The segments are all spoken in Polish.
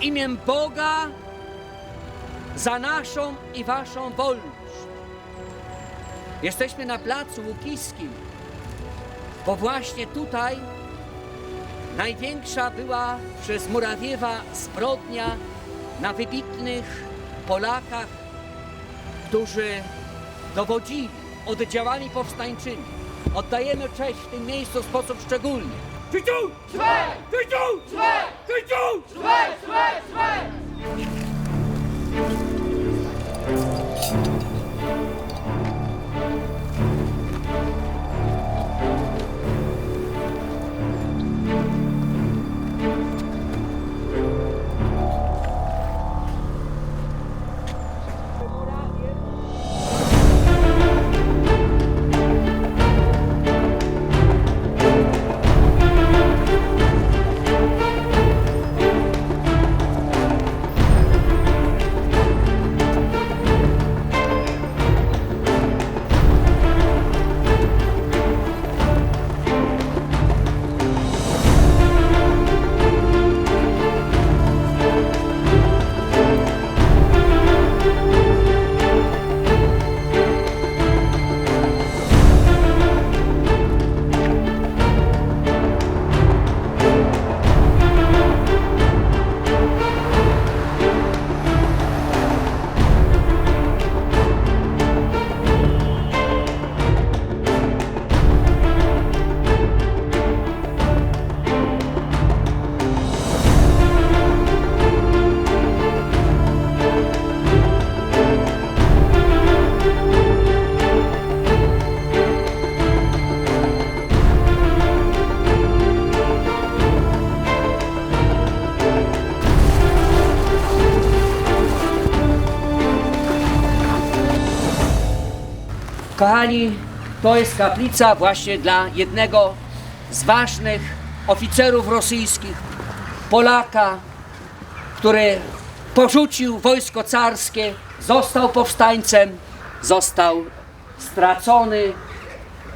imię Boga za naszą i waszą wolność. Jesteśmy na placu Łukiskim, bo właśnie tutaj największa była przez Murawiewa zbrodnia na wybitnych Polakach, którzy dowodzili oddziałami powstańczymi. Oddajemy cześć w tym miejscu w sposób szczególny. 집중! 스마일! 집중! 스마일! 집중! 스마일! 스마일! 스마일! Kochani, to jest kaplica właśnie dla jednego z ważnych oficerów rosyjskich, Polaka, który porzucił wojsko carskie, został powstańcem, został stracony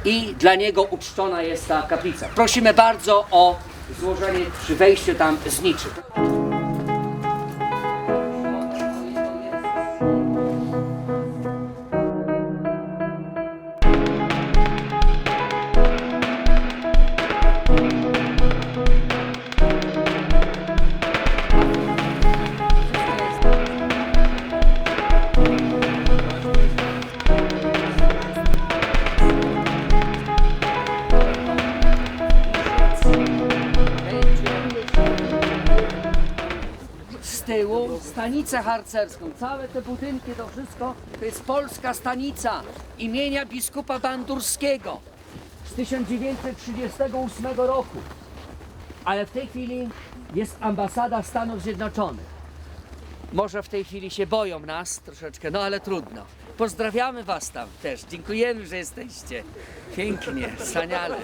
i dla niego uczczona jest ta kaplica. Prosimy bardzo o złożenie przy wejściu tam zniczy. Tyłu stanicę harcerską. Całe te budynki, to wszystko to jest polska stanica imienia biskupa Bandurskiego z 1938 roku. Ale w tej chwili jest ambasada Stanów Zjednoczonych. Może w tej chwili się boją nas troszeczkę, no ale trudno. Pozdrawiamy Was tam też. Dziękujemy, że jesteście. Pięknie, wspaniale.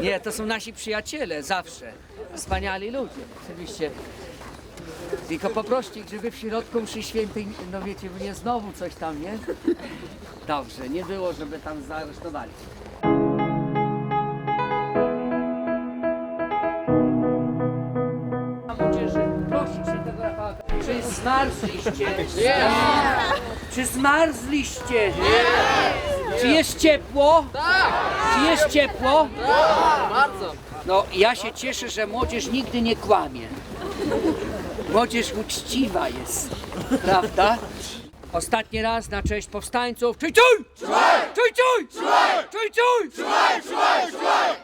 Nie, to są nasi przyjaciele zawsze. Wspaniali ludzie, oczywiście. Tylko poproście żeby w środku mszy świętej, no wiecie, nie znowu coś tam, nie? Dobrze, nie było, żeby tam zaaresztowali. Czy zmarzliście? Nie. Czy zmarzliście? Nie. Czy jest ciepło? Tak. Czy jest ciepło? Bardzo. No, ja się cieszę, że młodzież nigdy nie kłamie. Młodzież uczciwa jest, prawda? Ostatni raz na cześć powstańców. Czuj, czuj! Czuj, czuj! Czuj, czuj! Czuj, czuj!